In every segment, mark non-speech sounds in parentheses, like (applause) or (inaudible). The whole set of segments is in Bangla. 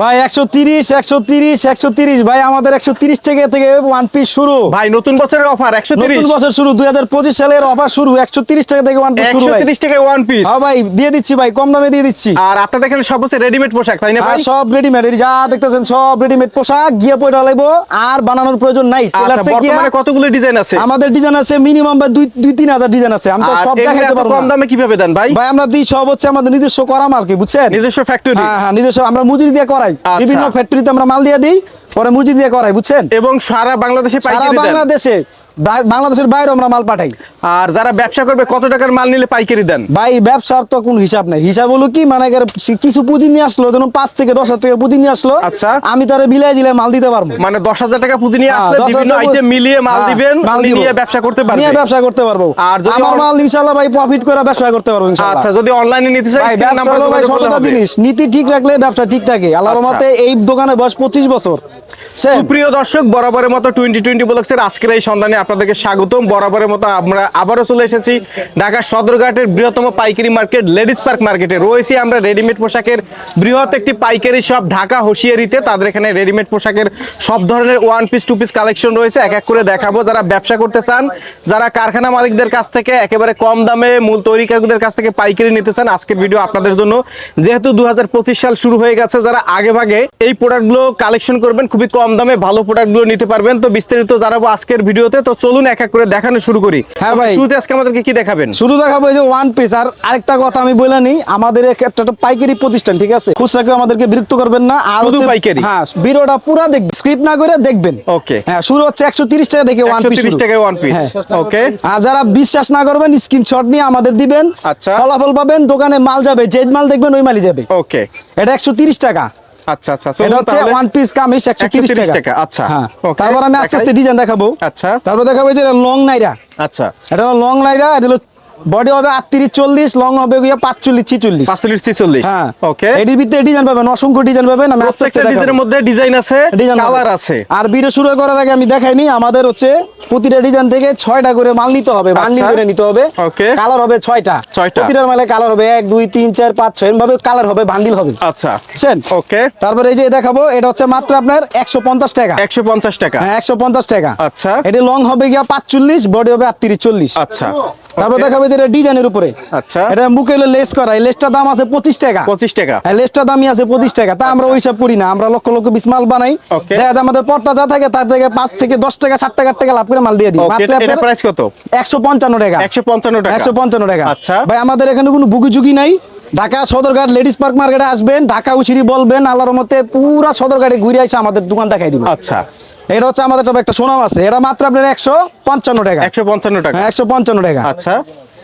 ভাই একশো তিরিশ একশো তিরিশ একশো তিরিশ। ভাই আমাদের একশো তিরিশ থেকে থেকে ওয়ান পিস শুরু। ভাই নতুন বছরের অফার একশো নতুন বছর শুরু দুই হাজার পঁচিশ সালের অফার শুরু একশো তিরিশ টাকা থেকে ওয়ান পিস শুরু তিরিশ টাকায় ওয়ান পিস হ্যাঁ ভাই দিয়ে দিচ্ছি ভাই কম দামে দিয়ে দিচ্ছি। আর আপনাদের এখানে সব হচ্ছে রেডিমেড পোশাক তাই না ভাই? সব রেডিমেড যা দেখতেছেন সব রেডিমেড পোশাক গিয়ে পয়টা লাগবো আর বানানোর প্রয়োজন নাই। আচ্ছা, বর্তমানে কতগুলো ডিজাইন আছে? আমাদের ডিজাইন আছে মিনিমাম ভাই দুই দুই তিন হাজার ডিজাইন আছে। আমি তো সব দেখাইতে পারব কম দামে কীভাবে দেন ভাই? ভাই আমরা দিই সব হচ্ছে আমাদের নিজস্ব করা মাল কি বুঝছেন? নিজস্ব ফ্যাক্টরি হ্যাঁ হ্যাঁ নিজস্ব আমরা মজুরি দিয়ে করাই। আচ্ছা। বিভিন্ন ফ্যাক্টরিতে আমরা মাল দিয়ে দিই পরে মুজি দিয়ে করাই বুঝছেন? এবং সারা বাংলাদেশে সারা বাংলাদেশে। বাংলাদেশের বাইরে আমরা মাল পাঠাই। আর যারা ব্যবসা করবে কত টাকার মাল নিলে পাইকারি দেন? ভাই ব্যবসার তো কোনো হিসাব নাই। হিসাব হলো কি মানে কিছু পুঁজি নিয়ে আসলো যেমন পাঁচ থেকে দশ হাজার টাকা পুঁজি নিয়ে আসলো আচ্ছা। আমি তারে বিলাই জিলাই মাল দিতে পারব। মানে দশ হাজার টাকা পুঁজি নিয়ে হ্যাঁ, আসলে 10,000 বিভিন্ন আইটেম মিলিয়ে মাল হ্যাঁ, দিবেন মাল। নিয়ে ব্যবসা করতে পারবে। নিয়ে ব্যবসা করতে পারব। আর যদি আমার মাল ইনশাআল্লাহ ভাই প্রফিট করে ব্যবসা করতে পারব ইনশাআল্লাহ। আচ্ছা যদি অনলাইনে নিতে চাই যোগাযোগ সততা জিনিস। নীতি ঠিক রাখলে ব্যবসা ঠিক থাকে। আল্লাহর আচ্ছা। রহমতে এই দোকানে বয়স পঁচিশ বছর। সুপ্রিয় দর্শক, বরাবরের মতো টোয়েন্টি টোয়েন্টি ব্লগসের আজকের এই সন্ধানে আপনাদেরকে স্বাগতম। বরাবরের মতো আমরা আবারও চলে এসেছি ঢাকা সদরঘাটের বৃহত্তম পাইকারি মার্কেট, লেডিস পার্ক মার্কেটে। রয়েছি আমরা রেডিমেড পোশাকের বৃহৎ একটি পাইকারি শপ ঢাকা হুঁশিয়ারিতে। তাদের এখানে রেডিমেড পোশাকের সব ধরনের one piece two piece collection রয়েছে। এক এক করে দেখাবো যারা ব্যবসা করতে চান, যারা কারখানা মালিকদের কাছ থেকে একেবারে কম দামে মূল তৈরিকারকদের কাছ থেকে পাইকারি নিতে চান, আজকের ভিডিও আপনাদের জন্য। যেহেতু দু হাজার পঁচিশ সাল শুরু হয়ে গেছে, যারা আগে ভাগে এই প্রোডাক্টগুলো কালেকশন করবেন, খুবই কম দামে ভালো প্রোডাক্টগুলো নিতে পারবেন। তো বিস্তারিত জানাব আজকের ভিডিওতে। তো চলুন এক এক করে দেখানো শুরু করি। হ্যাঁ ভাই। শুরুতে আজকে আমাদেরকে কি দেখাবেন? শুরু দেখাবো এই যে ওয়ান পিস আর আরেকটা কথা আমি বলে নি আমাদের একটা পাইকারি প্রতিষ্ঠান ঠিক আছে? খুচরা কেউ আমাদেরকে বিরক্ত করবেন না। আর শুধু পাইকারি? হ্যাঁ ভিডিওটা পুরো দেখবেন স্ক্রিপ্ট না করে দেখবেন। ওকে হ্যাঁ শুরু হচ্ছে একশো তিরিশ টাকা থেকে ওয়ান পিস তিরিশ টাকায় ওয়ান পিস ওকে আর যারা বিশ্বাস না করবেন স্ক্রিনশট নিয়ে আমাদের দিবেন। আচ্ছা। ফলাফল পাবেন দোকানে মাল যাবে যে মাল দেখবেন ওই মালই যাবে। ওকে এটা একশো তিরিশ টাকা। আচ্ছা আচ্ছা। এটা হচ্ছে ওয়ান পিস কামিজ 130 টাকা। টাকা, আচ্ছা। হ্যাঁ। তারপর আমি আস্তে আস্তে দেখাই। ডিজাইন দেখাবো। আচ্ছা। তারপর দেখাবো যে লং নাইরা আচ্ছা। এটা লং নাইরা এটা হলো বডি হবে আটত্রিশ চল্লিশ লং হবে গিয়ে পাঁচচল্লিশ ছিচল্লিশ। পাঁচচল্লিশ ছিচল্লিশ। হ্যাঁ। ওকে এটির ভিতরে ডিজাইন পাবেন অসংখ্য ডিজাইন পাবেন আমি আস্তে আস্তে ডিজাইনের মধ্যে ডিজাইন আছে ডিজাইন কালার আছে। আর ভিডিও শুরু করার আগে আমি দেখাইনি আমাদের হচ্ছে প্রতিটা ডিজাইন থেকে ছয়টা করে মাল নিতে হবে বান্ডিল আচ্ছা। করে নিতে হবে। Okay. কালার হবে ছয়টা। প্রতিটার মালে কালার হবে এক দুই তিন চার পাঁচ ছয় ভাবে কালার হবে বান্ডিল হবে। আচ্ছা। বুঝছেন? ওকে তারপরে এই যে দেখাবো এটা হচ্ছে মাত্র আপনার একশো পঞ্চাশ টাকা। একশো পঞ্চাশ টাকা। হ্যাঁ একশো পঞ্চাশ টাকা। আচ্ছা। এটা লং হবে গিয়া পাঁচচল্লিশ বডি হবে আটত্রিশ চল্লিশ। আচ্ছা। তারপর দেখাবে যে এটা ডিজাইনের উপরে। আচ্ছা। এটা বুকে লেস করা এই লেসটার দাম আছে পঁচিশ টাকা। পঁচিশ টাকা। হ্যাঁ, লেসটা দামি আছে পঁচিশ টাকা। তা আমরা ওই হিসাব করি না আমরা লক্ষ লক্ষ বিশ মাল বানাই। দেখা যায় আমাদের পর্দা যা থাকে তার থেকে পাঁচ থেকে দশ টাকা ষাট টাকা টাকা লাভ করে মাল দিয়ে দিই। প্রাইস কত? একশো পঞ্চান্ন টাকা। একশো পঞ্চান্ন টাকা। একশো পঞ্চান্ন টাকা। আচ্ছা। ভাই আমাদের এখানে কোনো বুকি ঝুঁকি নাই। ঢাকা সদরঘাট লেডিস পার্ক মার্কেটে আসবেন ঢাকা উচিরি বলবেন আল্লাহর মতে পুরা সদরঘাটে ঘুরে আসে আমাদের দোকান দেখাই দিব। আচ্ছা। এটা হচ্ছে আমাদের তবে একটা সোনাম আছে এটা মাত্র আপনার একশো পঞ্চান্ন টাকা। একশো পঞ্চান্ন টাকা। হ্যাঁ একশো পঞ্চান্ন টাকা। আচ্ছা।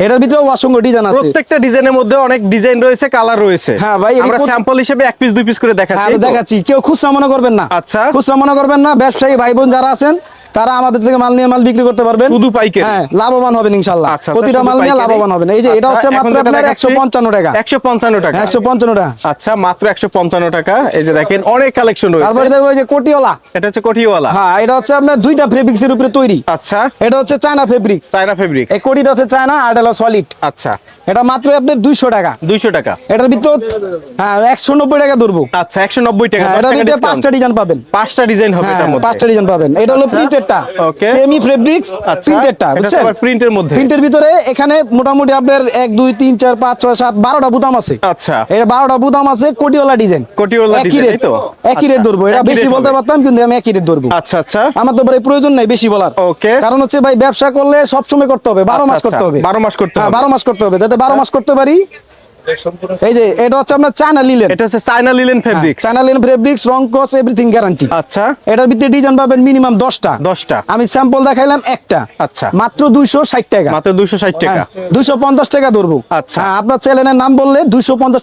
এটার ভিতরে অসংখ্য ডিজাইন আছে। প্রত্যেকটা ডিজাইনের মধ্যে অনেক ডিজাইন রয়েছে কালার রয়েছে। হ্যাঁ ভাই, আমরা স্যাম্পল হিসেবে এক পিস দুই পিস করে হ্যাঁ, দেখাচ্ছি। দেখাচ্ছি। কেউ খুচরা মনে করবেন না। আচ্ছা। খুচরা মনে করবেন না ব্যবসায়ী ভাই বোন যারা আছেন তারা আমাদের থেকে মাল নিয়ে মাল বিক্রি করতে পারবেন। শুধু পাইকারি? হ্যাঁ লাভবান হবেন ইনশাল্লাহ আচ্ছা, আচ্ছা, প্রতিটা মাল নিয়ে লাভবান হবেন। এই যে এটা আচ্ছা, হচ্ছে মাত্র আপনার দেখাচ্ছি, একশো পঞ্চান্ন টাকা। 155 টাকা। একশো পঞ্চান্ন টাকা আচ্ছা মাত্র একশো পঞ্চান্ন টাকা। এই যে দেখেন অনেক কালেকশন তারপরে রয়েছে দেখব এই যে কোটিওলা এটা হচ্ছে কঠিওয়ালা হ্যাঁ এটা হচ্ছে আপনার দুইটা ফেব্রিক্স এর উপরে তৈরি। আচ্ছা। এটা হচ্ছে চায়না ফেব্রিক্স চায়না ফেব্রিক এই কোটিটা হচ্ছে চায়না আর এটা হলো সলিড আচ্ছা। এটা মাত্র আপনার দুইশো টাকা। দুইশো টাকা। এটার ভিতর হ্যাঁ একশো নব্বই টাকা ধরবো। আচ্ছা একশো নব্বই টাকা। হ্যাঁ এটার ভিতরে পাঁচটা ডিজাইন পাবেন। পাঁচটা ডিজাইন হবে হ্যাঁ এটার মধ্যে। পাঁচটা ডিজাইন পাবেন। এটা হলো আচ্ছা, সেমি ফেব্রিক্স আচ্ছা, বুঝছেন? প্রিন্টের মধ্যে। প্রিন্টের ভিতরে এখানে মোটামুটি আপনার এক দুই তিন চার পাঁচ ছয় সাত বারোটা বুতাম আছে। আচ্ছা। এটা বারোটা বুতাম আছে কোটিওয়ালা ডিজাইন। একই design, তো? একই রেট আচ্ছা, ধরবো। এটা বেশি বলতে পারতাম কিন্তু আমি একই রেট ধরবো। আচ্ছা আচ্ছা। আমার তো ভাই প্রয়োজন নাই বেশি বলার। Okay. কারণ হচ্ছে ভাই ব্যবসা করলে সব সময় করতে হবে। বারো আচ্ছা, মাস করতে হবে। 12 মাস করতে হ্যাঁ হবে। বারো মাস করতে হবে। যাতে বারো মাস করতে পারি এই যে এটা হচ্ছে আপনার চায়না লিলেন। এটা হচ্ছে China linen fabric China linen fabrics রং ক্রস এভরিথিং গ্যারান্টি আচ্ছা। এটার ভিতরে ডিজাইন পাবেন মিনিমাম দশটা। দশটা। আমি স্যাম্পল দেখাইলাম একটা। আচ্ছা। মাত্র দুইশো ষাট টাকা। মাত্র দুইশো ষাট টাকা। দুইশো পঞ্চাশ টাকা ধরবো। আচ্ছা। হ্যাঁ, আপনার চ্যানেলের নাম বললে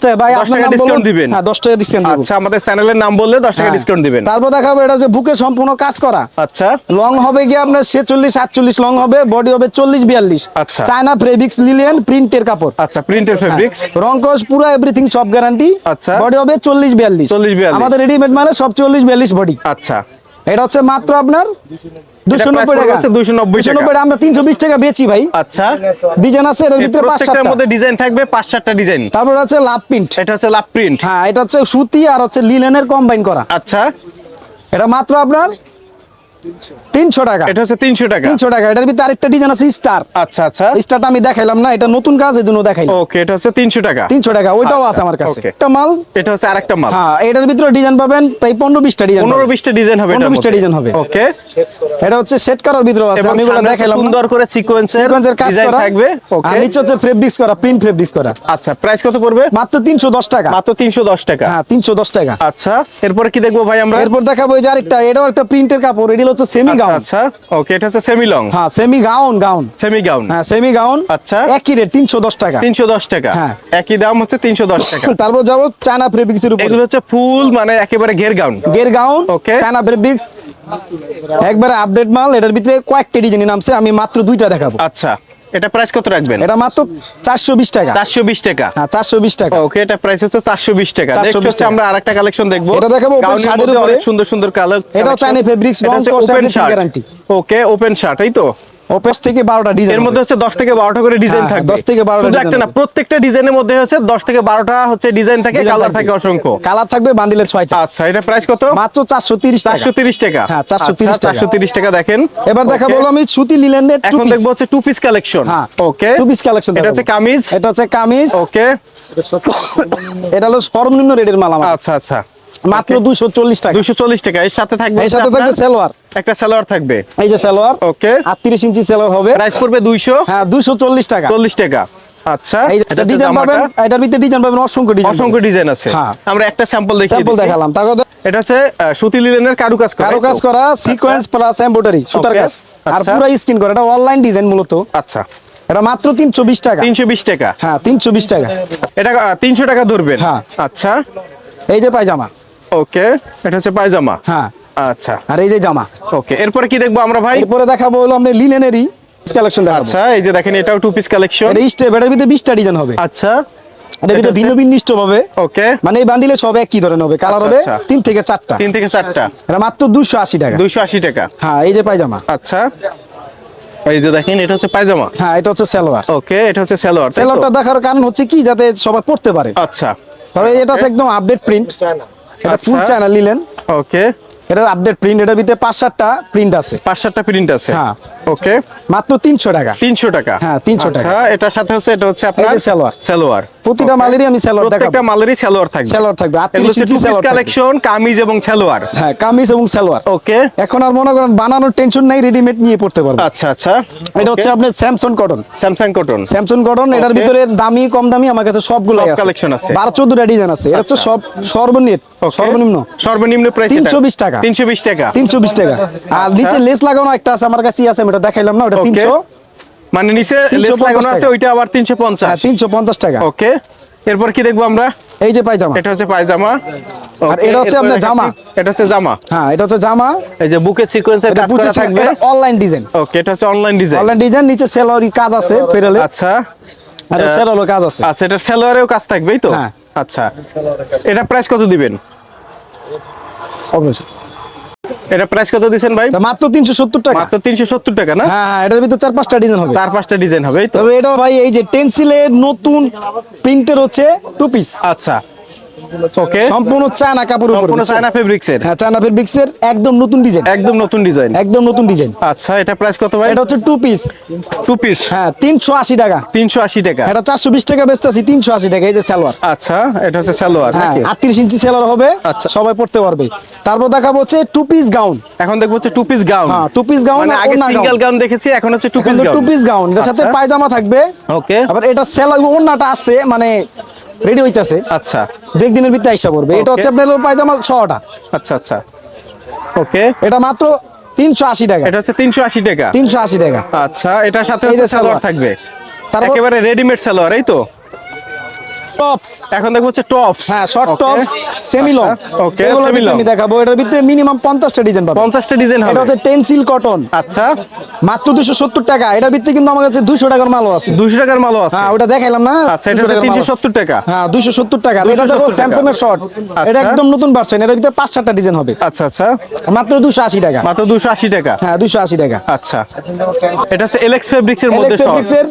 টাকা। ভাই আপনার নাম discount দিবেন। হ্যাঁ দশ টাকা ডিসকাউন্ট দেবো। আচ্ছা আমাদের চ্যানেলের নাম বললে দশ টাকা হ্যাঁ। ডিসকাউন্ট দিবেন। তারপর দেখাবো এটা হচ্ছে বুকে সম্পূর্ণ কাজ করা। আচ্ছা। লং হবে গিয়ে আপনার ছেচল্লিশ আটচল্লিশ লং হবে বডি হবে চল্লিশ বিয়াল্লিশ। আচ্ছা। চায়না ফেব্রিক্স লিলিয়ান প্রিন্টের কাপড়। আচ্ছা প্রিন্টের ফেব্রিক্স রং কস পুরো এভরিথিং সব গ্যারান্টি আচ্ছা। বডি হবে চল্লিশ বিয়াল্লিশ। 40 42 আমাদের রেডিমেড মানে সব চল্লিশ বিয়াল্লিশ বডি আচ্ছা। এটা হচ্ছে মাত্র আপনার দুশো নব্বই টাকা। হচ্ছে 290 টাকা। টাকা আমরা তিনশো বিশ টাকা বেচি ভাই। আচ্ছা। ডিজাইন আছে এটার এর ভিতরে পাঁচ প্রত্যেকটার মধ্যে ডিজাইন থাকবে পাঁচ সাতটা ডিজাইন তারপর আছে লাভ প্রিন্ট এটা হচ্ছে লাভ প্রিন্ট হ্যাঁ এটা হচ্ছে সুতি আর হচ্ছে লিলেনের কম্বাইন করা। আচ্ছা। এটা মাত্র আপনার তিনশো। টাকা। এটা হচ্ছে তিনশো টাকা। তিনশো টাকা। এটার ভিতরে আরেকটা ডিজাইন আছে স্টার আচ্ছা আচ্ছা। স্টারটা আমি দেখাইলাম না এটা নতুন কাজ এই জন্য দেখাইলাম। ওকে এটা হচ্ছে তিনশো টাকা। তিনশো টাকা ওইটাও আচ্ছা, আছে আমার কাছে। একটা মাল। এটা হচ্ছে আরেকটা মাল। হ্যাঁ এটার ভিতরে ডিজাইন পাবেন প্রায় পনেরো বিশটা ডিজাইন পনেরো বিশটা ডিজাইন হবে পনেরো বিশটা ডিজাইন হবে। ওকে এটা হচ্ছে সেট করার ভিতরে আছে আমি এগুলো দেখাইলাম সুন্দর করে সিকোয়েন্সের সিকোয়েন্সের কাজ করা। থাকবে। আর নিচে হচ্ছে ফেব্রিক্স করা প্রিন্ট ফেব্রিক্স করা। আচ্ছা প্রাইস কত পড়বে? মাত্র তিনশো দশ টাকা। মাত্র তিনশো দশ টাকা। হ্যাঁ তিনশো দশ টাকা। আচ্ছা এরপরে কি দেখব ভাই আমরা? এরপর দেখাবো এই যে আরেকটা এটাও একটা প্রিন্টের কাপড় এটি হচ্ছে সেমি আচ্ছা গাউন আচ্ছা। ওকে এটা হচ্ছে সেমি লং হ্যাঁ semi gown gown semi gown হ্যাঁ সেমি গাউন আচ্ছা। একই রেট তিনশো দশ টাকা। তিনশো দশ টাকা। হ্যাঁ। একই দাম হচ্ছে তিনশো দশ টাকা। (laughs) তারপর যাব চায়না ফেব্রিক্সের উপর। এগুলো হচ্ছে ফুল মানে একেবারে ঘের গাউন গের গাউন ওকে চায়না ফেব্রিক্স একবারে আপডেট মাল এটার ভিতরে কয়েকটা ডিজাইন নামছে আমি মাত্র দুইটা দেখাবো। আচ্ছা। এটা প্রাইস কত রাখবেন? এটা মাত্র চারশো বিশ টাকা। চারশো বিশ টাকা। হ্যাঁ চারশো বিশ টাকা। ওকে এটা প্রাইস হচ্ছে চারশো বিশ টাকা। নেক্সট হচ্ছে আমরা আরেকটা কালেকশন দেখব। এটা দেখাবো ওপেন শার্টের উপরে। সুন্দর সুন্দর কালার এটাও China ফেব্রিক্স রং কোর্স, guarantee। ওকে ওপেন শার্ট এই তো? ওপেস থেকে বারোটা ডিজাইন এর মধ্যে হচ্ছে দশ থেকে বারোটা করে ডিজাইন হ্যাঁ, 10 থেকে 12টা শুধু একটা না প্রত্যেকটা ডিজাইনের মধ্যে হচ্ছে দশ থেকে বারোটা হচ্ছে ডিজাইন থাকে কালার থাকে। অসংখ্য। কালার থাকবে বান্ডিলের ছয়টা। আচ্ছা এটা প্রাইস কত? মাত্র চারশো তিরিশ টাকা। চারশো তিরিশ টাকা। হ্যাঁ, 430 টাকা। দেখেন। এবার. আমি সুতি লিলেনের টু এখন দেখব হচ্ছে টু পিস কালেকশন হ্যাঁ ওকে টু পিস কালেকশন এটা হচ্ছে কামিজ। এটা হচ্ছে কামিজ। ওকে (coughs) এটা হলো সর্বনিম্ন রেটের মাল আমার আচ্ছা আচ্ছা। মাত্র দুশো চল্লিশ টাকা। দুশো চল্লিশ টাকা। এর সাথে থাকবে এর সাথে থাকবে সালোয়ার। একটা সালোয়ার থাকবে। এই যে সালোয়ার। ওকে আটত্রিশ ইঞ্চি সালোয়ার হবে। প্রাইস পড়বে দুইশো। হ্যাঁ দুশো চল্লিশ টাকা। চল্লিশ টাকা। আচ্ছা এটা ডিজাইন পাবেন এটার ভিতরে ডিজাইন পাবেন অসংখ্য ডিজাইন অসংখ্য ডিজাইন আছে। হ্যাঁ। আমরা একটা স্যাম্পল দেখিয়ে স্যাম্পল দেখালাম। তারপর এটা হচ্ছে সুতি লিলেনের কারুকাজ করা কারও কাজ করা সিকোয়েন্স প্লাস এমব্রয়ডারি সুতার কাজ। আর আচ্ছা। পুরো স্ক্রিন করা এটা অনলাইন ডিজাইন মূলত। আচ্ছা। এটা মাত্র তিনশো বিশ টাকা। তিনশো বিশ টাকা। হ্যাঁ তিনশো বিশ টাকা। এটা তিনশো টাকা ধরবেন। হ্যাঁ। আচ্ছা। এই যে পায়জামা। ওকে এটা হচ্ছে পায়জামা? হ্যাঁ। আচ্ছা। আর এই যে জামা। ওকে এরপরে কি দেখব আমরা ভাই? এরপরে দেখাবো হলো আপনি লিলেনেরই কালেকশন দেখাবো। আচ্ছা এই যে দেখেন এটাও টু পিস কালেকশন এটা স্টেপ এটার ভিতরে বিশটা ডিজাইন হবে। আচ্ছা। এটার ভিতরে ভিন্ন ভিন্ন স্টোভ হবে ওকে মানে এই বান্ডিলে সব একই ধরনের হবে। কালার আচ্ছা, হবে আচ্ছা। তিন থেকে চারটা। তিন থেকে চারটা। এটা মাত্র দুশো আশি টাকা। দুইশো আশি টাকা। হ্যাঁ এই যে পায়জামা। আচ্ছা। এই যে দেখেন এটা হচ্ছে পায়জামা। হ্যাঁ এটা হচ্ছে সালোয়ার। ওকে এটা হচ্ছে সালোয়ার? সালোয়ারটা দেখার কারণ হচ্ছে কি? যাতে সবাই পড়তে পারে। আচ্ছা। ধরো এটা হচ্ছে একদম আপডেট প্রিন্ট এটা ফুল। চায়না লিলেন ওকে এটা আপডেট প্রিন্ট এটার ভিতরে পাঁচ সাতটা প্রিন্ট আছে। পাঁচ সাতটা প্রিন্ট আছে। হ্যাঁ। ওকে মাত্র তিনশো টাকা। তিনশো টাকা। হ্যাঁ, 300 টাকা। আচ্ছা এটার সাথে হচ্ছে এটা হচ্ছে আপনার সালোয়ার। সালোয়ার। প্রতিটা মালেরই আমি সালোয়ার দেখাবো। প্রত্যেকটা মালেরই সালোয়ার থাকবে। সালোয়ার থাকবে। আটত্রিশ ইঞ্চি সালোয়ার। কালেকশন কামিজ এবং সালোয়ার। হ্যাঁ কামিজ এবং সালোয়ার। ওকে এখন আর মনে করেন বানানোর টেনশন নাই রেডিমেড নিয়ে পড়তে পারব। আচ্ছা আচ্ছা। এটা হচ্ছে আপনার Samsung cotton Samsung cotton Samsung cotton এটার ভিতরে দামি কম দামি আমার কাছে সবগুলো আছে। collection আছে। বারো চোদ্দটা ডিজাইন আছে। এটা হচ্ছে সব সর্বনিম্ন। সর্বনিম্ন। সর্বনিম্ন প্রাইস 320 টাকা। তিনশো বিশ টাকা। তিনশো বিশ টাকা। আর নিচে লেস লাগানো একটা আছে আমার কাছে আছে আমি এটা দেখাইলাম না ওটা Okay. তিনশো। মানে নিচে লেস লাগানো আছে ওইটা আবার তিনশো হ্যাঁ পঞ্চাশ তিনশো পঞ্চাশ টাকা। ওকে এরপর কি দেখব আমরা? এই যে পায়জামা। এটা হচ্ছে পায়জামা। আর এটা হচ্ছে আপনার জামা। এটা হচ্ছে জামা। হ্যাঁ এটা হচ্ছে জামা। এই যে বুকের সিকোয়েন্সের এটা কাজ করা থাকবে। অনলাইন ডিজাইন ওকে এটা হচ্ছে অনলাইন ডিজাইন অনলাইন ডিজাইন নিচে সেলরি কাজ আছে ফেরালে। আচ্ছা। আর সেলরও কাজ আছে। আচ্ছা এটা সেলোয়ারেও কাজ থাকবেই তো? হ্যাঁ। আচ্ছা। এটা প্রাইস কত দিবেন? অবশ্যই এটা প্রাইস কত দিবেন ভাই? মাত্র তিনশো সত্তর টাকা। মাত্র তিনশো সত্তর টাকা না? হ্যাঁ হ্যাঁ এটার ভিতর চার পাঁচটা ডিজাইন হবে। চার পাঁচটা ডিজাইন হবে তো। তবে এটা ভাই এই যে টেনসিলের নতুন প্রিন্টের হচ্ছে টু পিস আচ্ছা। ওকে সম্পূর্ণ চায়না কাপড়ের উপর সম্পূর্ণ চায়না ফেব্রিক্স এর। হ্যাঁ চায়না ফেব্রিক্সের একদম নতুন ডিজাইন একদম নতুন ডিজাইন একদম নতুন ডিজাইন আচ্ছা এটা প্রাইস কত ভাই? এটা হচ্ছে টু পিস টু পিস হ্যাঁ তিনশো আশি টাকা। তিনশো আশি টাকা। এটা চারশো বিশ টাকা বেচতেছি তিনশো আশি টাকা এই যে সালোয়ার। আচ্ছা এটা হচ্ছে সালোয়ার হ্যাঁ নাকি? ইঞ্চি হবে আচ্ছা। সবাই পড়তে পারবে। তারপর দেখাবো হচ্ছে টু পিস গাউন এখন দেখব হচ্ছে টু পিস গাউন হ্যাঁ টু পিস গাউন মানে আগে সিঙ্গেল গাউন দেখেছি এখন হচ্ছে two piece gown two piece gown এটার সাথে আচ্ছা। পায়জামা থাকবে। ওকে আবার এটা সেলা ওন্নাটা আসছে মানে রেডি হইতাছে? আচ্ছা। দু একদিনের ভিতরে আইসা পড়বে। এটা হচ্ছে আপনার পায়জামা ছটা। আচ্ছা আচ্ছা। ওকে এটা মাত্র তিনশো আশি টাকা। এটা হচ্ছে তিনশো আশি টাকা। তিনশো আশি টাকা। আচ্ছা এটার সাথে সালোয়ার সালোয়ার। থাকবে। তারপর- একেবারে রেডিমেড সালোয়ার এই তো? টপস এখন দেখব হচ্ছে টপস হ্যাঁ short tops semi long okay এগুলোর সেমি লং আমি দেখাবো। এটার ভিতরে মিনিমাম পঞ্চাশটা ডিজাইন পাবো পঞ্চাশটা ডিজাইন এটা হচ্ছে টেনসিল কটন আচ্ছা। মাত্র দুশো সত্তর টাকা। এটার ভিতরে কিন্তু আমার কাছে দুশো টাকার মালও আছে। দুশো টাকার মালও আছে। হ্যাঁ ওটা দেখাইলাম না। আচ্ছা এটা হচ্ছে টাকার মাল তিনশো আছে। সত্তর টাকা। হ্যাঁ দুশো সত্তর টাকা। এটা 270 দেখো স্যামসাং এর শর্ট এটা আচ্ছা। একদম নতুন ভার্সন এটার ভিতরে পাঁচ সাতটা ডিজাইন হবে। আচ্ছা আচ্ছা। মাত্র দুশো আশি টাকা। মাত্র দুশো আশি টাকা। হ্যাঁ দুশো আশি টাকা। আচ্ছা। এটা হচ্ছে এলএক্স ফেব্রিক্স এর মধ্যে এর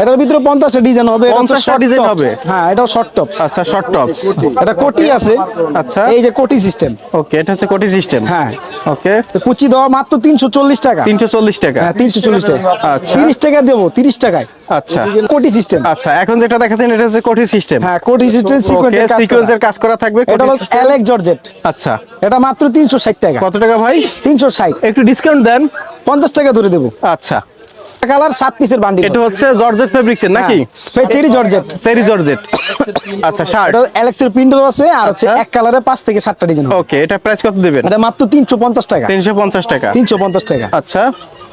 এটার ভিতরে পঞ্চাশটা ডিজাইন হবে। এটা হচ্ছে 50টা short হবে? হ্যাঁ এটাও শর্ট টপস আচ্ছা শর্ট টপস এটা কোটি আছে। আচ্ছা। এই যে কোটি সিস্টেম ওকে এটা হচ্ছে কোটি সিস্টেম হ্যাঁ। ওকে কুচি দেওয়া মাত্র তিনশো চল্লিশ টাকা। তিনশো চল্লিশ টাকা। হ্যাঁ তিনশো চল্লিশ টাকা। আচ্ছা। তিরিশ টাকা দেবো তিরিশ টাকায়। আচ্ছা। কোটি সিস্টেম আচ্ছা এখন যেটা দেখাচ্ছেন এটা হচ্ছে কোটি সিস্টেম হ্যাঁ কোটি সিস্টেম সিকোয়েন্সের সিকোয়েন্সের কাজ করা। থাকবে এটা হলো অ্যালেক জর্জেট আচ্ছা। এটা মাত্র তিনশো ষাট টাকা। কত টাকা ভাই? তিনশো ষাট। একটু ডিসকাউন্ট দেন। পঞ্চাশ টাকা ধরে দেবো। আচ্ছা। কালার সাত পিসের বান্ডিল। এটা হচ্ছে জর্জেট ফেব্রিক্স এর নাকি? Cherry georgette. Cherry georgette. আচ্ছা শার্ট। এটা প্রিন্টার আছে আর হচ্ছে আচ্ছা। এক কালারে পাঁচ থেকে সাতটা ডিজাইন ওকে এটা প্রাইস কত দিবেন? এটা মাত্র তিনশো পঞ্চাশ টাকা। তিনশো পঞ্চাশ টাকা। তিনশো পঞ্চাশ টাকা। আচ্ছা।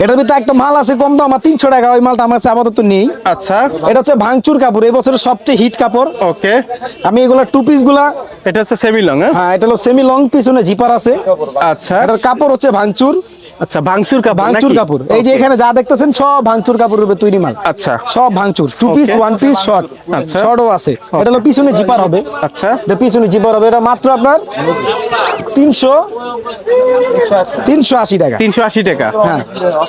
এটার ভিতরে একটা মাল আছে কম দাম আমার তিনশো টাকা ওই মালটা আমার কাছে আপাতত নেই। আচ্ছা। এটা হচ্ছে ভাঙচুর কাপড় এই বছরের সবচেয়ে হিট কাপড়। ওকে আমি এগুলা টু পিসগুলা এটা হচ্ছে সেমি লং হ্যাঁ এটা হলো সেমি লং পিছনে জিপার আছে। আচ্ছা। এটার কাপড় হচ্ছে ভাঙচুর। আচ্ছা ভাঙচুর কাপড় ভাঙচুর কাপড়। এই যে এখানে যা দেখতেছেন সব ভাঙচুর কাপড়ের উপরে তৈরি মাল। আচ্ছা। সব ভাঙচুর। Two piece one piece short আচ্ছা। শর্টও আছে। এটা হলো পিছনে জিপার হবে। আচ্ছা। এটা পিছনে জিপার হবে। এটা মাত্র আপনার তিনশো তিনশো আশি টাকা। তিনশো আশি টাকা। হ্যাঁ।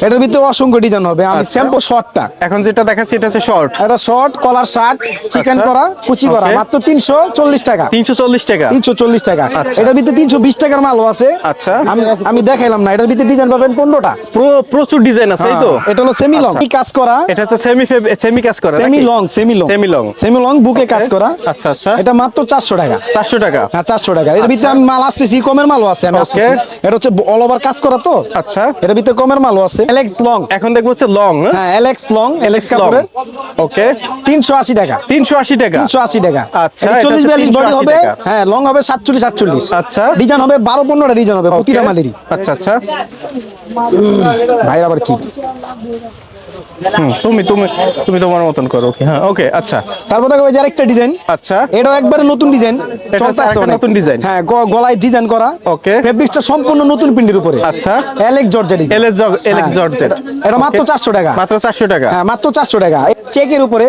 এটার ভিতরে অসংখ্য ডিজাইন হবে। আমি আচ্ছা। স্যাম্পল শর্টটা এখন যেটা দেখাচ্ছি এটা হচ্ছে শর্ট এটা শর্ট কলার শার্ট চিকেন আচ্ছা। করা কুচি করা। মাত্র তিনশো চল্লিশ টাকা। তিনশো চল্লিশ টাকা। তিনশো চল্লিশ টাকা। আচ্ছা। এটার ভিতরে তিনশো বিশ টাকার মালও আছে। আচ্ছা। আমি আমি দেখাইলাম না। এটার ভিতরে ডিজাইন পাবেন পনেরোটা প্র- প্রচুর ডিজাইন আছে এই তো। এটা হলো সেমি লং আচ্ছা। কাজ করা? এটা হচ্ছে সেমি সেমি কাজ করা semi long semi long Semi long। Semi long বুকে কাজ করা। আচ্ছা আচ্ছা। এটা মাত্র চারশো টাকা। চারশো টাকা। হ্যাঁ চারশো টাকা। এর ভিতরে আমি মাল আসতেছি কমের মালও আছে আমি. আসতেছি। এটা হচ্ছে অল ওভার কাজ করা তো? আচ্ছা। এর ভিতরে কমের মালও আছে। এলেক্স লং এখন দেখব হচ্ছে লং হ্যাঁ এলেক্স লং এলেক্স লং কাপড়ের। ওকে তিনশো আশি টাকা। তিনশো আশি টাকা। তিনশো আশি টাকা। আচ্ছা, এটা এটা চল্লিশ হচ্ছে বিয়াল্লিশ বডি হবে। হ্যাঁ লং হবে সাতচল্লিশ আটচল্লিশ আচ্ছা। ডিজাইন হবে বারো পনেরোটা ডিজাইন হবে প্রতিটা মালেরই। আচ্ছা আচ্ছা। ভাই আবার কি হুম, তুমি তুমি তুমি তোমার মতন করো ওকে হ্যাঁ ওকে আচ্ছা। তারপর দেখো যে আরেকটা ডিজাইন আচ্ছা। এটাও একবারে নতুন ডিজাইন নতুন ডিজাইন। হ্যাঁ গলায় ডিজাইন করা. ফেব্রিক্সটা সম্পূর্ণ নতুন প্রিন্টের উপরে। আচ্ছা। Alex georgette LX LX georgette এটা মাত্র চারশো টাকা। মাত্র চারশো টাকা। হ্যাঁ মাত্র চারশো টাকা। চেকের উপরে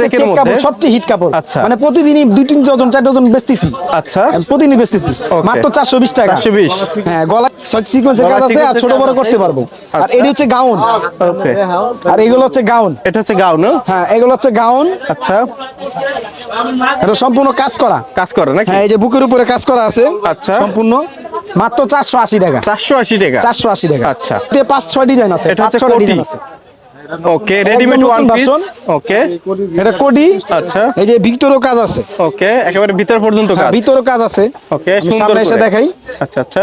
চেক কাপড় সবচেয়ে হিট কাপড়। আচ্ছা। মানে প্রতিদিনই দুই তিন ডজন চার ডজন বেচতেছি। আচ্ছা। প্রতিদিনই বেচতেছি। মাত্র চারশো বিশ টাকা। 420 হ্যাঁ গলা সিকোয়েন্সের কাজ গলায় আছে আর ছোট বড় করতে পারব। আর আচ্ছা। এটি হচ্ছে গাউন ওকে আর এগুলো হচ্ছে গাউন। এটা হচ্ছে গাউন হ্যাঁ? এগুলো হচ্ছে গাউন। আচ্ছা। এটা সম্পূর্ণ কাজ করা। কাজ করে নাকি? হ্যাঁ এই যে বুকের উপরে কাজ করা আছে। আচ্ছা। সম্পূর্ণ। মাত্র চারশো আশি টাকা। চারশো আশি টাকা? চারশো আশি টাকা। আচ্ছা। এতে পাঁচ ছয় ডিজাইন আছে। এটা হচ্ছে। ডিজাইন আছে। Okay readymade one piece okay. এটা কোডি। আচ্ছা। এই যে ভিতরও কাজ আছে। ওকে একেবারে ভিতর পর্যন্ত হ্যাঁ, কাজ। ভিতরও কাজ আছে। ওকে সুন্দর সামনে এসে দেখাই। আচ্ছা আচ্ছা।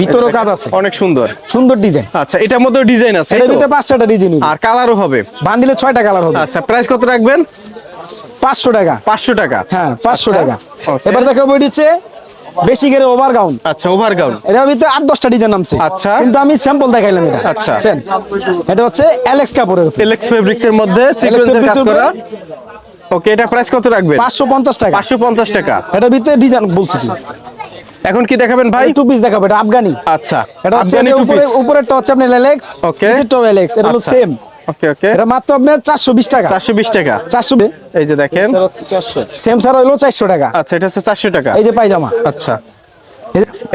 ভিতরও কাজ আছে। অনেক সুন্দর। সুন্দর ডিজাইন। আচ্ছা এটার মধ্যে ডিজাইন আছে এটার ভিতরে পাঁচটা ডিজাইন আর কালারও হবে? বান্ডিলে ছয়টা কালার হবে। আচ্ছা প্রাইস কত রাখবেন? পাঁচশো টাকা। পাঁচশো টাকা? হ্যাঁ পাঁচশো আচ্ছা, টাকা। এবার দেখাবো এটি হচ্ছে বেশি করে ওভার গাউন আচ্ছা ওভার গাউন এটার ভিতরে আট দশটা ডিজাইন নামছে। আচ্ছা। কিন্তু আমি স্যাম্পল দেখাইলাম এটা। আচ্ছা। এটা হচ্ছে অ্যালেক্স কাপড়ের এলেক্স ফেব্রিক্স এর মধ্যে সিকোয়েন্সের কাজ করা। ওকে এটা প্রাইস কত রাখবেন? পাঁচশো পঞ্চাশ টাকা। পাঁচশো পঞ্চাশ টাকা। এটার ভিতরে ডিজাইন বলছি। এখন কি দেখাবেন ভাই? টু পিস দেখাবো এটা আফগানি। আচ্ছা এটা আফগানি টু পিস। উপরেরটা হচ্ছে আপনার এলেক্স ওকে নিচেরটাও এলেক্স এটা হলো। সেম ওকে ওকে এটা মাত্র আপনার চারশো বিশ টাকা। চারশো বিশ টাকা। চারশো বিশ। এই যে দেখেন। সেম সার হলো 400 টাকা। আচ্ছা এটা হচ্ছে চারশো টাকা। এই যে পায়জামা। আচ্ছা।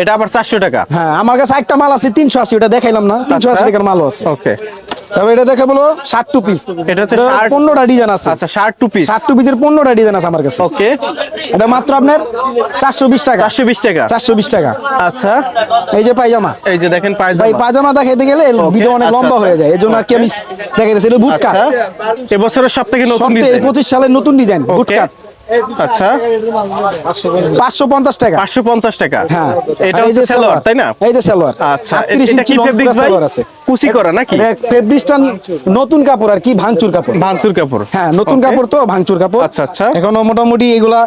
এটা আবার চারশো টাকা? হ্যাঁ আমার কাছে একটা মাল আছে তিনশো আশি ওটা দেখাইলাম না তিনশো আশি আচ্ছা। টাকার মালও আছে। ওকে। তবে এটা দেখা বলো ষাট টু পিস এটা হচ্ছে পনেরোটা ডিজাইন আছে। আচ্ছা শার্ট টু পিস ষাট টু পিসের পনেরোটা ডিজাইন আছে আমার কাছে। ওকে। এটা মাত্র আপনার চারশো বিশ টাকা। চারশো বিশ টাকা। চারশো বিশ টাকা। আচ্ছা। এই যে পায়জামা। এই যে দেখেন ভাই পায়জামা পায়জামা দেখাইতে গেলে ভিডিও অনেক আচ্ছা, লম্বা আচ্ছা। হয়ে যায় এই জন্য আর কি আমি দেখাইতেছি এটা বুটকাট আচ্ছা। এবছরের সব থেকে নতুন ডিজাইন পঁচিশ সালের নতুন ডিজাইন বুট ওকে। কাট আচ্ছা। টাকা। টাকা। হ্যাঁ। এটা হচ্ছে সালোয়ার তাই না? এই যে সালোয়ার। আচ্ছা 38 এটা কি ইঞ্চি লং ফেব্রিক্স পুরা ভাই কুচি করা নাকি? ফেব্রিক্সটা নতুন কাপড় আর কি ভাঙচুর কাপড়। ভাঙচুর কাপড়। হ্যাঁ নতুন কাপড় তো ভাঙচুর কাপড়। আচ্ছা, আচ্ছা। এখনও মোটামুটি এগুলা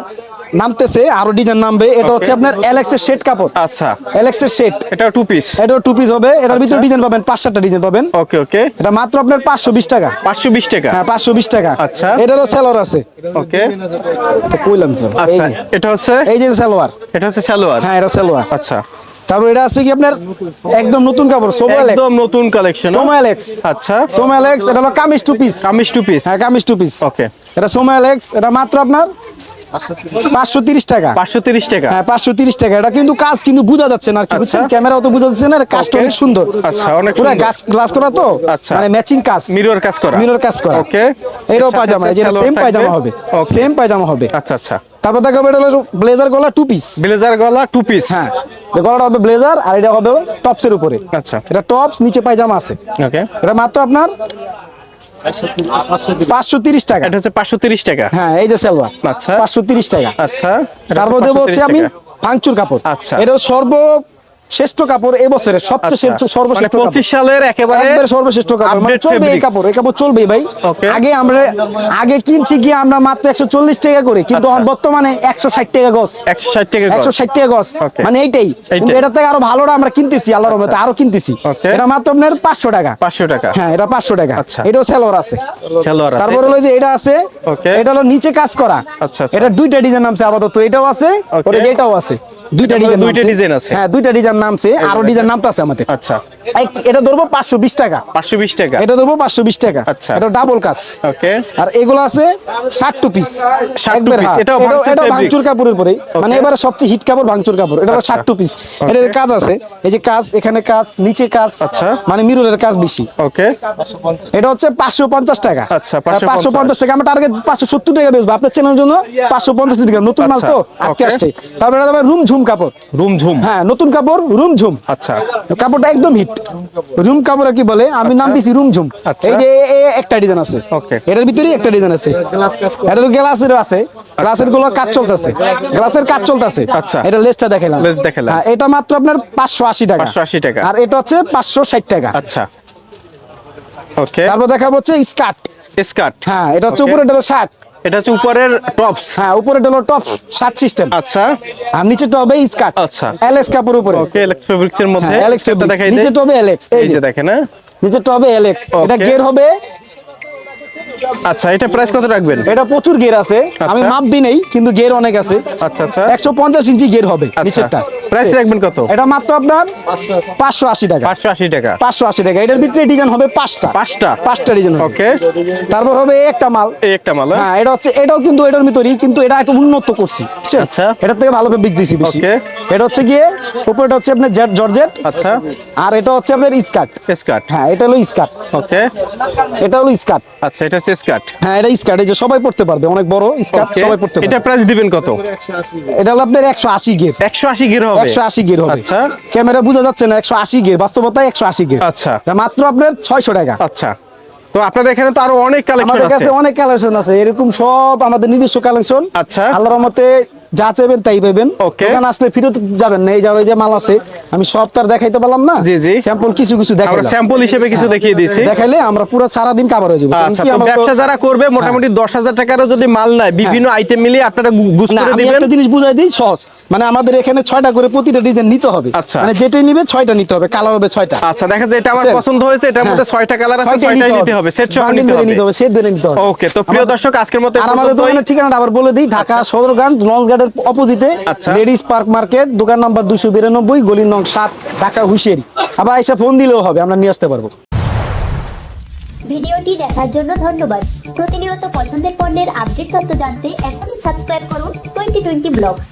নামতেছে আরও ডিজাইন নামবে। এটা হচ্ছে আপনার এলেক্সের শেড কাপড়। আচ্ছা। এলেক্সের শেড। এটা টু পিস এটাও টু পিস হবে। এটার ভিতরে ডিজাইন পাবেন পাঁচ সাতটা ডিজাইন পাবেন। ওকে ওকে এটা মাত্র আপনার পাঁচশো বিশ টাকা। পাঁচশো বিশ টাকা? হ্যাঁ পাঁচশো বিশ টাকা। আচ্ছা। এটারও সেলোয়ার আছে। ওকে তো কইলাম তো আচ্ছা। এটা হচ্ছে? এই যে সেলোয়ার। এটা হচ্ছে সালোয়ার? হ্যাঁ এটা সেলোয়ার। আচ্ছা। তারপর এটা আছে কি আপনার একদম নতুন কাপড় সোমা একদম নতুন কালেকশন সোমা এলেক্স আচ্ছা। সোমা এলেক্স এটা হলো kameez two piece kameez two piece হ্যাঁ কামিজ টু পিস ওকে এটা সোমা এলেক্স এটা মাত্র আপনার পাঁচশো তিরিশ টাকা। পাঁচশো তিরিশ টাকা। হ্যাঁ পাঁচশো তিরিশ টাকা। এটা কিন্তু কাজ কিন্তু বোঝা যাচ্ছে না আর কি বুঝছেন? ক্যামেরাও তো বোঝা যাচ্ছে না আর কাজটা অনেক সুন্দর। আচ্ছা, অনেক পুরো গ্লাস গ্লাস করা তো? আচ্ছা। মানে ম্যাচিং কাজ। মিরর কাজ করা। মিরর কাজ করা। ওকে এটাও পায়জামা যেটা সেম হবে। সেম পায়জামা হবে। আচ্ছা আচ্ছা। তারপর দেখাবো এটা হলো ব্লেজার গলা টু পিস ব্লেজার গলা টু পিস হ্যাঁ গলাটা হবে ব্লেজার আর এটা হবে টপসের উপরে। আচ্ছা। এটা টপস নিচে পায়জামা আছে। ওকে এটা মাত্র আপনার পাঁচশো তিরিশ। টাকা। এটা হচ্ছে পাঁচশো তিরিশ টাকা। হ্যাঁ এই যে সেলভার আচ্ছা। পাঁচশো তিরিশ টাকা। আচ্ছা। তারপর হচ্ছে দেবো হচ্ছে আমি। ভাঙচুর কাপড়। আচ্ছা। এটা সর্ব শ্রেষ্ঠ কাপড় এবছরের সবচেয়ে আচ্ছা। সর্বশ্রেষ্ঠ মানে কাপড়। পঁচিশ সালের একেবারে একবারে সর্বশ্রেষ্ঠ কাপড়। মানে চলবে এই কাপড় এই কাপড় চলবে ভাই। আগে আমরা আগে কিনছি গিয়ে আমরা মাত্র একশো চল্লিশ টাকা করে কিন্তু আচ্ছা। বর্তমানে একশো ষাট টাকা গছ একশো ষাট টাকা একশো ষাট টাকা গছ মানে এইটাই। কিন্তু এটা থেকে আরও ভালোটা আমরা কিনতেছি আল্লাহর রহমতে আরও কিনতেছি। এটা মাত্র আপনার পাঁচশো টাকা। পাঁচশো টাকা। হ্যাঁ এটা পাঁচশো টাকা। আচ্ছা। এটাও সেলোয়ার আছে। সালোয়ার আছে। তারপর হলো যে এটা আছে. এটা হলো নিচে কাজ করা। আচ্ছা, আচ্ছা। এটা দুইটা ডিজাইন নামছে আপাতত। এটাও আছে এটাও আছে। দুইটা ডিজাইন দুইটা ডিজাইন আছে। হ্যাঁ দুইটা ডিজাইন নামছে আরও ডিজাইন নামতেছে আমাদের। আচ্ছা। এটা ধরবো পাঁচশো বিশ টাকা। পাঁচশো বিশ টাকা। এটা ধরবো পাঁচশো বিশ টাকা। আচ্ছা। এটা ডাবল কাজ। ওকে। আর এগুলো আছে পিস 60 two piece, এটা ভাঙচুর কাপড়ের পরে মানে এবারে সবচেয়ে হিট কাপড় ভাঙচুর কাপড়। এটা আচ্ছা। পিস এটা কাজ আছে। এই যে কাজ এখানে কাজ নিচে কাজ আচ্ছা। মানে মিররের কাজ বেশি। ওকে। এটা হচ্ছে পাঁচশো পঞ্চাশ টাকা। আচ্ছা, 550 পাঁচশো পঞ্চাশ টাকা। আমার টার্গেট পাঁচশো সত্তর টাকা বেচবো। আপনার চ্যানেলের জন্য পাঁচশো পঞ্চাশ টাকা নতুন মাল আচ্ছা, তো আজকে. আসছে। তারপরে এটা রুম ঝুম কাপড়। রুম ঝুম? হ্যাঁ নতুন কাপড় রুম ঝুম। আচ্ছা। কাপড়টা একদম হিট। রুম কাপড় কি বলে? আমি নাম দিছি রুম ঝুম। আচ্ছা। এই যে একটা ডিজাইন আছে. এটার ভিতরে একটা ডিজাইন আছে। এটা তো গ্লাসের আছে। গ্লাসেরগুলো কাজ চলতেছে। গ্লাসের কাজ চলতেছে। আচ্ছা। এটা লেসটা দেখাইলাম। লেস দেখাইলাম। হ্যাঁ, এটা মাত্র আপনার পাঁচশো আশি টাকা। 580 টাকা। আর এটা হচ্ছে পাঁচশো ষাট টাকা। আচ্ছা। ওকে তারপর দেখাবো হচ্ছে স্কার্ট। স্কার্ট। হ্যাঁ এটা হচ্ছে উপরে ডলো শার্ট এটা হচ্ছে উপরের টপস হ্যাঁ উপরে হলো টপ শার্ট সিস্টেম আচ্ছা। আর নিচে টবে স্কার্ট আচ্ছা। এলএক্স কাপড় উপরে। ওকে এলএক্স ফেব্রিক্স এর মধ্যে। হ্যাঁ এলএক্স skirt দেখাই নিচে হবে এলএক্স এই যে। দেখেন না নিচে টবে এলএক্স এটা. গের হবে আচ্ছা এটা প্রাইস কত রাখবেন? এটা প্রচুর গের আছে। আমি আচ্ছা। মাপ দিই নেই কিন্তু গের অনেক আছে। আচ্ছা আচ্ছা। একশো পঞ্চাশ ইঞ্চি গের হবে আচ্ছা। নিচেরটা। প্রাইস রাখবেন কত? এটা মাত্র আপনার পাঁচশো আশি টাকা। পাঁচশো আশি টাকা। পাঁচশো আশি টাকা। এটার ভিতরে ডিজাইন হবে পাঁচটা। পাঁচটা? পাঁচটা ডিজাইন ওকে তারপর হবে একটা মাল। এই একটা মাল হ্যাঁ? হ্যাঁ এটা হচ্ছে এটাও কিন্তু এটার ভিতরেই কিন্তু এটা একটু উন্নত করছি আচ্ছা। এটার থেকে ভালো ফেব্রিক দিছি বেশি. এটা হচ্ছে গিয়ে উপরেটা হচ্ছে আপনার জেট জর্জেট। আচ্ছা। আর এটা হচ্ছে আপনার স্কার্ট। স্কার্ট। হ্যাঁ এটা হলো স্কার্ট। ওকে এটা হলো স্কার্ট। আচ্ছা এটা হচ্ছে স্কার্ট? হ্যাঁ এটা স্কার্ট এই যে সবাই পড়তে পারবে অনেক বড় স্কার্ট সবাই পড়তে এটা প্রাইস দিবেন কত? এটা হলো আপনার 180 গের। 180 গের হবে? 180 গের হবে। আচ্ছা। ক্যামেরা বোঝা যাচ্ছে না একশো আশি গির বাস্তবতায় একশো আশি গির। আচ্ছা। মাত্র আপনার ছয়শো টাকা। আচ্ছা। তো আপনাদের এখানে তো আরও অনেক কালেকশন আমাদের কাছে অনেক কালেকশন আছে এরকম সব আমাদের নিজস্ব কালেকশন আচ্ছা। আল্লাহর রহমতে যা চাইবেন তাই পাবেন. দোকান আসলে ফিরত যাবেন না এই যে ওই যে মাল আছে আমি সব তার দেখাইতে পারলাম না। জি, জি। স্যাম্পল কিছু কিছু আমরা স্যাম্পল হিসেবে কিছু দেখিয়ে দিয়েছি। দেখাইলে আমরা পুরো সারা দিন কাবার হয়ে যাব। আচ্ছা কি আমরা ব্যবসা যারা করবে মোটামুটি দশ হাজার টাকারও যদি মাল নেয় বিভিন্ন আইটেম মিলিয়ে আপনারা গুছ করে আমি দিবেন। একটা জিনিস বুঝাই দিই সস মানে আমাদের এখানে ছয়টা করে প্রতিটা ডিজাইন নিতে হবে। আচ্ছা। মানে যেটাই নিবে ছয়টা নিতে হবে কালার হবে ছয়টা। আচ্ছা দেখা যায় এটা আমার পছন্দ হয়েছে এটার মধ্যে হ্যাঁ। ছয়টা কালার আছে ছয়টাই ছয়টাই নিতে হবে। সেট সহ নিতে হবে। সেট ধরে নিতে হবে। ওকে তো প্রিয় দর্শক আজকের মতো আমাদের দোকানের ঠিকানাটা আবার বলে দিই ঢাকা সদরঘাট লঞ্চঘাটের অপোজিটে আচ্ছা। লেডিস পার্ক মার্কেট দোকান নাম্বার দুশো বিরানব্বই গলির নং সাত ঢাকা হুশিয়ারি। আবার এসে ফোন দিলেও হবে আমরা নিয়ে আসতে পারব। ভিডিওটি দেখার জন্য ধন্যবাদ। প্রতিনিয়ত পছন্দের পণ্যের আপডেট তথ্য জানতে এখনই সাবস্ক্রাইব করুন টোয়েন্টি টোয়েন্টি ব্লগস